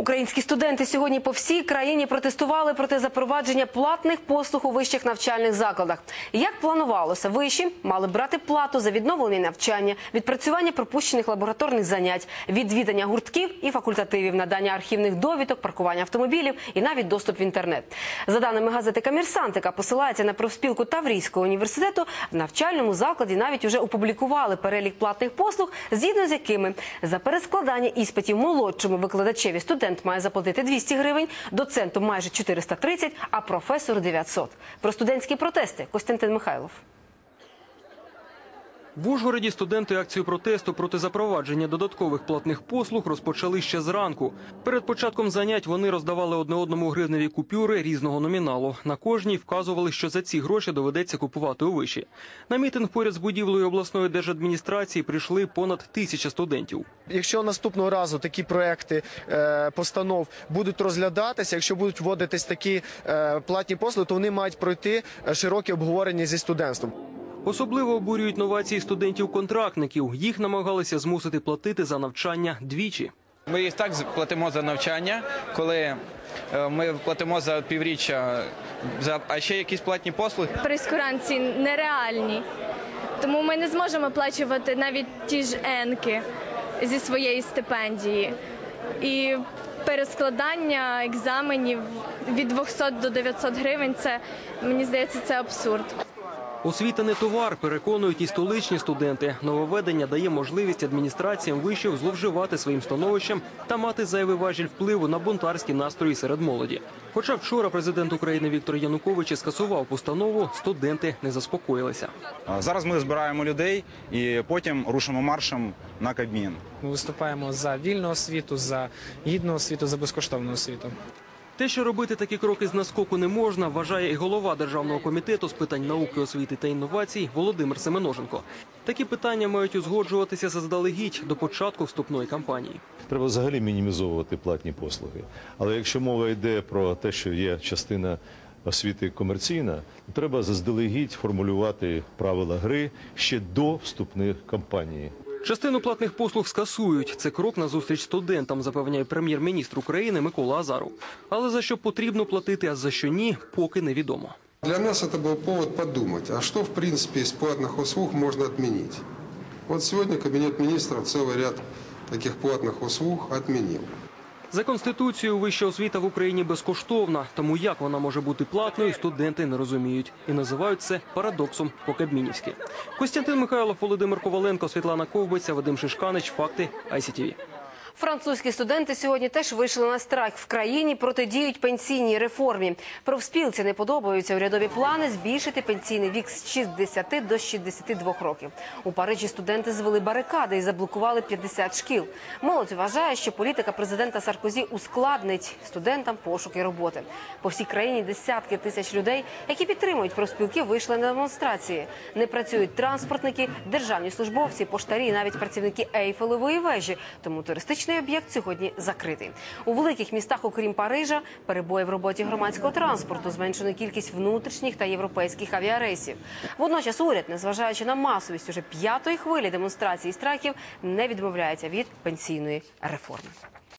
Українські студенти сьогодні по всій країні протестували проти запровадження платних послуг у вищих навчальних закладах. Як планувалося, виші мали брати плату за відновлення навчання, відпрацювання пропущених лабораторних занять, відвідання гуртків і факультативів, надання архівних довідок, паркування автомобілів і навіть доступ в інтернет. За даними газети «Комерсант», яка посилається на профспілку Таврійського університету, в навчальному закладі навіть уже опублікували перелік платних послуг, згідно з якими за перескладання іспитів молодшому викладачеві студент має заплатити 200 гривень, доценту майже 430, а професору 900. Про студентські протести Костянтин Михайлов. В Ужгороді студенти акцію протесту проти запровадження додаткових платних послуг розпочали ще зранку. Перед початком занять вони роздавали одне одному гривневі купюри різного номіналу. На кожній вказували, що за ці гроші доведеться купувати у виші. На мітинг поряд з будівлею обласної держадміністрації прийшли понад тисяча студентів. Якщо наступного разу такі проекти е, постанов будуть розглядатися, якщо будуть вводитись такі е, платні послуги, то вони мають пройти е, широке обговорення зі студентством. Особливо обурюють новації студентів-контрактників. Їх намагалися змусити платити за навчання двічі. Ми і так платимо за навчання, коли е, ми платимо за півріччя, за а ще якісь платні послуги. прескуранці нереальні. Тому ми не зможемо оплачувати навіть ті ж енки зі своєї стипендії. І перескладання екзаменів від 200 до 900 гривень це мені здається це абсурд. Освіта не товар, переконують і столичні студенти. Нововведення дає можливість адміністраціям вишів зловживати своїм становищем та мати зайвий важіль впливу на бунтарські настрої серед молоді. Хоча вчора президент України Віктор Янукович скасував постанову, студенти не заспокоїлися. Зараз ми збираємо людей і потім рушимо маршем на Кабмін. Ми виступаємо за вільну освіту, за гідну освіту, за безкоштовну освіту. Те, що робити такі кроки з наскоку не можна, вважає і голова державного комітету з питань науки, освіти та інновацій Володимир Семеноженко. Такі питання мають узгоджуватися заздалегідь до початку вступної кампанії. Треба взагалі мінімізовувати платні послуги. Але якщо мова йде про те, що є частина освіти комерційна, то треба заздалегідь формулювати правила гри ще до вступних кампаній. Частину платних послуг скасують. Це крок на зустріч студентам, запевняє прем'єр-міністр України Микола Азаров. Але за що потрібно платити, а за що ні, поки невідомо. Для нас это был повод подумать, а что в принципе из платных услуг можно отменить. Вот сегодня Кабинет министров целый ряд таких платных услуг отменил. За конституцією вища освіта в Україні безкоштовна, тому як вона може бути платною, студенти не розуміють і називають це парадоксом по-кабмінівськи. Костянтин Михайлов, Володимир Коваленко, Світлана Ковбиця, Вадим Шишканич. Факти ICTV. Французькі студенти сьогодні теж вийшли на страйк в країні, протидіють пенсійній реформі. Профспілці не подобаються урядові плани збільшити пенсійний вік з 60 до 62 років. У Парижі студенти звели барикади і заблокували 50 шкіл. Молодь вважає, що політика президента Саркозі ускладнить студентам пошуки роботи. По всій країні десятки тисяч людей, які підтримують профспілки, вийшли на демонстрації. Не працюють транспортники, державні службовці, поштарі, навіть працівники Ейфелевої вежі. Тому туристичний об'єкт сьогодні закритий. У великих містах, окрім Парижа, перебої в роботі громадського транспорту, зменшено кількість внутрішніх та європейських авіарейсів. Водночас уряд, незважаючи на масовість уже п'ятої хвилі демонстрацій і страйків, не відмовляється від пенсійної реформи.